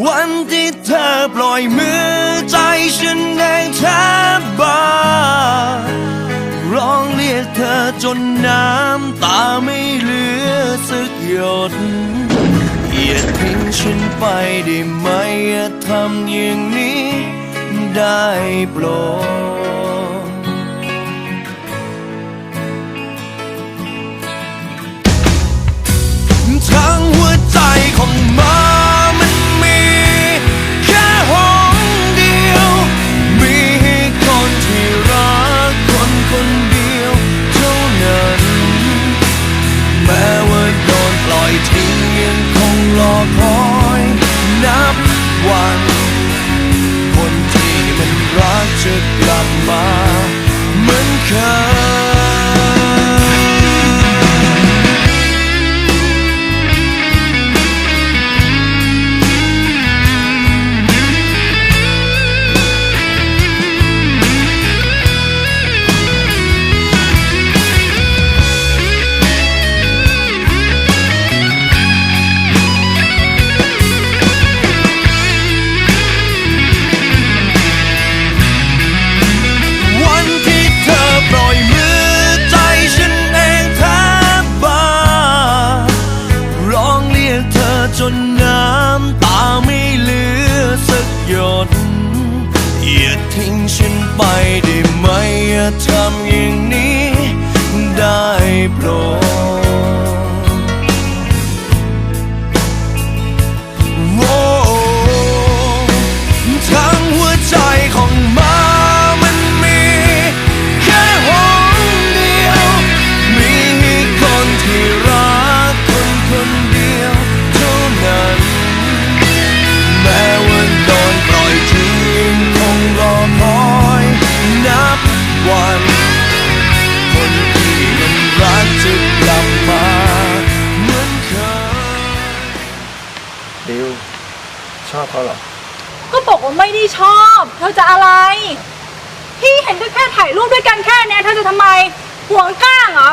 วันที่เธอปล่อยมือใจฉันเองแทบบ้าร้องเรียกเธอจนน้ำตาไม่เหลือสักหยดอย่าทิ้งฉันไปได้ไหมอย่าทำอย่างนี้ได้โปรด อย่าทิ้งฉันไปได้ไหมอย่าทำอย่างนี้ ชอบเขาหรอ ก็บอกว่าไม่ได้ชอบเธอจะอะไร พี่เห็นก็แค่ถ่ายรูปด้วยกันแค่เนี้ยเธอจะทำไมห่วงก้างเหรอ